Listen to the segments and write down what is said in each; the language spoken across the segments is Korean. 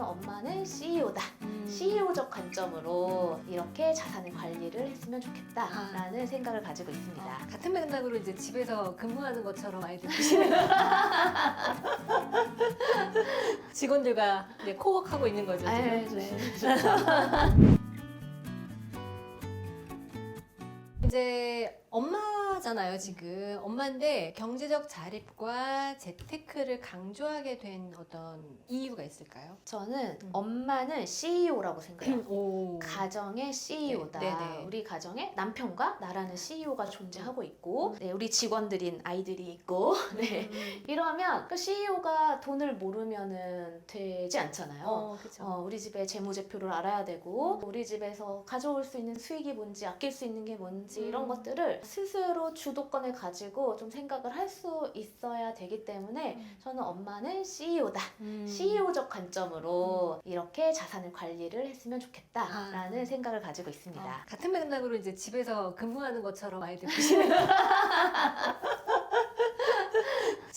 저는 엄마는 CEO다. 음. CEO적 관점으로 이렇게 자산을 관리를 했으면 좋겠다라는 생각을 가지고 있습니다. 아, 같은 맥락으로 이제 집에서 근무하는 것처럼 아이들 보시는 직원들과 이제 코워크하고 있는 거죠. 지금. 네, 네. 이제 엄마 잖아요, 지금. 엄마인데 경제적 자립과 재테크를 강조하게 된 어떤 이유가 있을까요? 저는 음. 엄마는 CEO라고 생각해요. 오. 가정의 CEO다. 네, 네. 우리 가정에 남편과 나라는 CEO가 존재하고 있고, 네, 우리 직원들인 아이들이 있고, 네. 음. 이러면 그 CEO가 돈을 모르면은 되지 않잖아요. 어, 그쵸. 어, 우리 집의 재무제표를 알아야 되고 우리 집에서 가져올 수 있는 수익이 뭔지 아낄 수 있는 게 뭔지 이런 음. 것들을 스스로 주도권을 가지고 좀 생각을 할 수 있어야 되기 때문에 음. 저는 엄마는 CEO다. 음. CEO적 관점으로 이렇게 자산을 관리를 했으면 좋겠다라는 아. 생각을 가지고 있습니다. 어, 같은 맥락으로 이제 집에서 근무하는 것처럼 아이들 보시는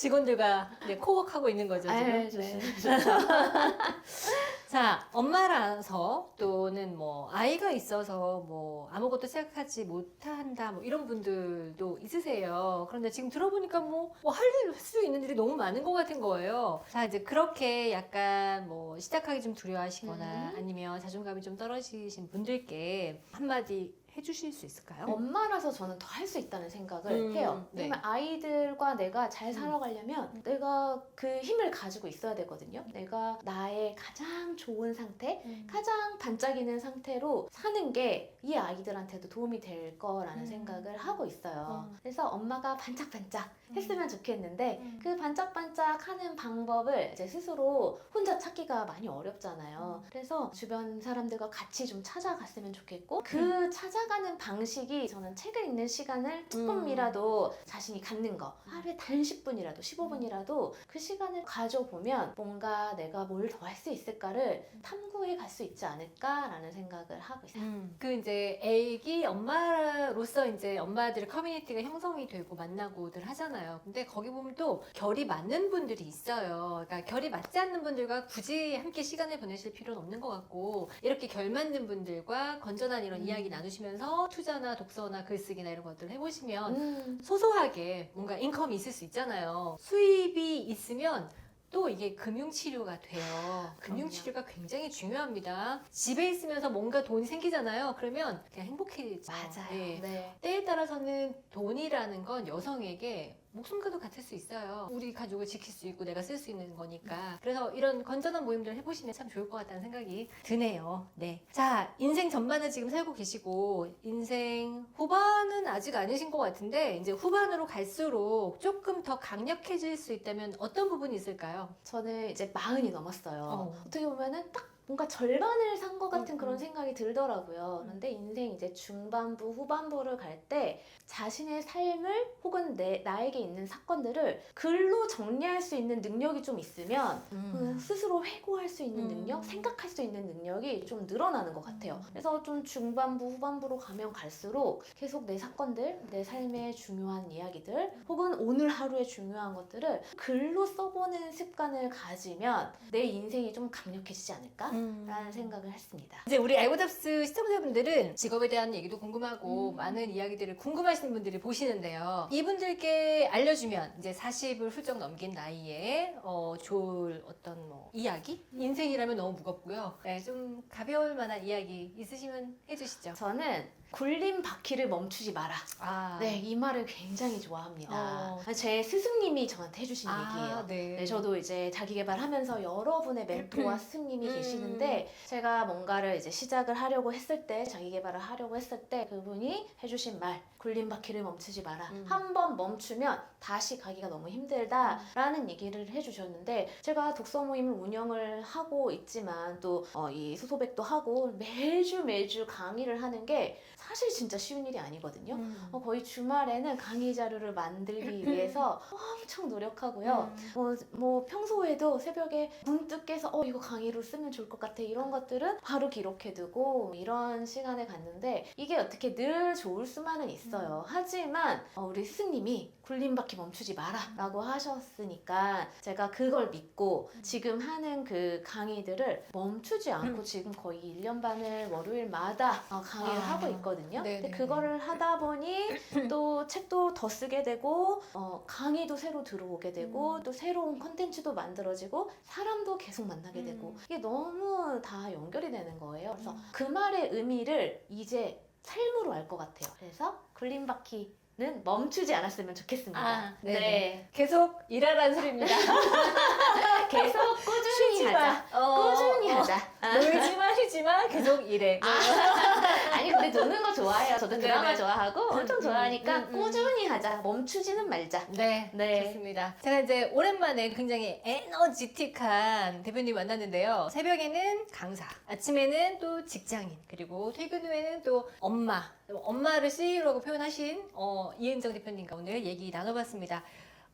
직원들과 이제 코워크하고 있는 거죠. 지금. 네, 네. 네. 자, 엄마라서 또는 뭐 아이가 있어서 뭐 아무것도 생각하지 못한다 뭐 이런 분들도 있으세요. 그런데 지금 들어보니까 뭐 할 수 있는 일이 너무 많은 것 같은 거예요. 자, 이제 그렇게 약간 뭐 시작하기 좀 두려워하시거나 음. 아니면 자존감이 좀 떨어지신 분들께 한마디 해주실 수 있을까요? 엄마라서 저는 더 할 수 있다는 생각을 음, 해요. 네. 왜냐면 아이들과 내가 잘 음. 살아가려면 내가 그 힘을 가지고 있어야 되거든요. 내가 나의 가장 좋은 상태, 음. 가장 반짝이는 상태로 사는 게 이 아이들한테도 도움이 될 거라는 음. 생각을 하고 있어요. 어. 그래서 엄마가 반짝반짝 음. 했으면 좋겠는데 음. 그 반짝반짝 하는 방법을 이제 스스로 혼자 찾기가 많이 음. 어렵잖아요. 그래서 주변 사람들과 같이 좀 찾아갔으면 좋겠고 음. 그 찾아 가는 방식이 저는 책을 읽는 시간을 조금이라도 자신이 갖는 거 음. 하루에 단 10분이라도 15분이라도 그 시간을 가져보면 뭔가 내가 뭘 더 할 수 있을까를 탐구해 갈 수 있지 않을까라는 생각을 하고 있어요. 음, 그 이제 애기 엄마로서 이제 엄마들의 커뮤니티가 형성이 되고 만나고들 하잖아요. 근데 거기 보면 또 결이 맞는 분들이 있어요. 그러니까 결이 맞지 않는 분들과 굳이 함께 시간을 보내실 필요는 없는 것 같고 이렇게 결 맞는 분들과 건전한 이런 음. 이야기 나누시면 서 투자나 독서나 글쓰기나 이런 것들 해보시면 음. 소소하게 뭔가 인컴이 있을 수 있잖아요. 수입이 있으면 또 이게 금융치료가 돼요. 금융치료가 굉장히 중요합니다. 집에 있으면서 뭔가 돈이 생기잖아요. 그러면 그냥 행복해지죠. 맞아요. 네. 네. 때에 따라서는 돈이라는 건 여성에게 목숨과도 같을 수 있어요. 우리 가족을 지킬 수 있고 내가 쓸 수 있는 거니까. 그래서 이런 건전한 모임들 해보시면 참 좋을 것 같다는 생각이 드네요. 네. 자, 인생 전반을 지금 살고 계시고, 인생 후반은 아직 아니신 것 같은데, 이제 후반으로 갈수록 조금 더 강력해질 수 있다면 어떤 부분이 있을까요? 저는 이제 마흔이 넘었어요. 어. 어. 떻게 보면은 딱 뭔가 절반을 산 것 같은 음, 그런 음. 생각이 들더라고요. 그런데 인생 이제 중반부, 후반부를 갈 때 자신의 삶을 혹은 내, 나에게 있는 사건들을 글로 정리할 수 있는 능력이 좀 있으면 그 스스로 회고할 수 있는 음. 능력, 생각할 수 있는 능력이 좀 늘어나는 것 같아요. 음. 그래서 좀 중반부, 후반부로 가면 갈수록 계속 내 사건들, 내 삶의 중요한 이야기들, 혹은 오늘 하루의 중요한 것들을 글로 써보는 습관을 가지면 내 인생이 좀 강력해지지 않을까? 음. 라는 생각을 했습니다. 이제 우리 알고잡스 시청자분들은 직업에 대한 얘기도 궁금하고 음. 많은 이야기들을 궁금하시는 분들이 보시는데요. 이분들께 알려주면 이제 40을 훌쩍 넘긴 나이에 어, 좋을 어떤 뭐 이야기? 인생이라면 너무 무겁고요. 네, 좀 가벼울 만한 이야기 있으시면 해주시죠. 저는 굴림 바퀴를 멈추지 마라. 아, 네, 이 말을 굉장히 좋아합니다. 어. 제 스승님이 저한테 해주신 얘기예요. 아, 네. 네, 저도 이제 자기 개발하면서 여러분의 멘토와 스승님이 음. 계시는데 제가 뭔가를 이제 시작을 하려고 했을 때 자기 개발을 하려고 했을 때 그분이 해주신 말 굴림 바퀴를 멈추지 마라. 음. 한번 멈추면 다시 가기가 너무 힘들다라는 얘기를 해주셨는데 제가 독서 모임을 운영을 하고 있지만 또이 수소백도 하고 매주 매주 강의를 하는 게 사실 진짜 쉬운 일이 아니거든요. 음. 어, 거의 주말에는 강의 자료를 만들기 위해서 엄청 노력하고요. 음. 뭐, 뭐 평소에도 새벽에 문득 깨서 어 이거 강의로 쓰면 좋을 것 같아 이런 것들은 바로 기록해두고 이런 시간을 갖는데 이게 어떻게 늘 좋을 수만은 있어요. 하지만 어, 우리 스승님이 굴림바퀴 멈추지 마라라고 하셨으니까 제가 그걸 믿고 지금 하는 그 강의들을 멈추지 않고 음. 지금 거의 1년 반을 월요일마다 어, 강의를 아. 하고 있거든요. 네네네. 근데 그거를 하다 보니 또 책도 더 쓰게 되고 어, 강의도 새로 들어오게 되고 음. 또 새로운 컨텐츠도 만들어지고 사람도 계속 만나게 되고 음. 이게 너무 다 연결이 되는 거예요. 그래서 음. 그 말의 의미를 이제 삶으로 알 것 같아요. 그래서 굴림바퀴는 멈추지 않았으면 좋겠습니다. 아, 네네. 네. 계속 일하라는 소리입니다. 계속 꾸준히 하자. 마. 어, 꾸준히 어, 하자. 아. 놀지마 쉬지마 계속 일해. 아니 근데 노는 거 좋아해요. 저도 드라마 네네. 좋아하고 엄청 음, 좋아하니까 음, 음. 꾸준히 하자. 멈추지는 말자. 네, 네. 좋습니다. 제가 이제 오랜만에 굉장히 에너지틱한 대표님 만났는데요. 새벽에는 강사, 아침에는 또 직장인, 그리고 퇴근 후에는 또 엄마, 엄마를 CEO라고 표현하신 어, 이은정 대표님과 오늘 얘기 나눠봤습니다.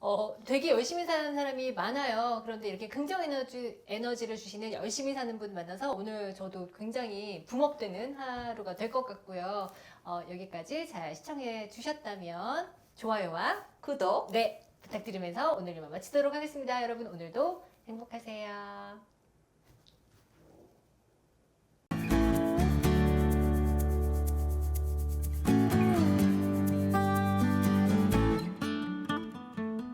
어, 되게 열심히 사는 사람이 많아요. 그런데 이렇게 긍정 에너지, 에너지를 주시는 열심히 사는 분 만나서 오늘 저도 굉장히 붐업되는 하루가 될 것 같고요. 어, 여기까지 잘 시청해 주셨다면 좋아요와 구독. 네 부탁드리면서 오늘 이만 마치도록 하겠습니다. 여러분 오늘도 행복하세요.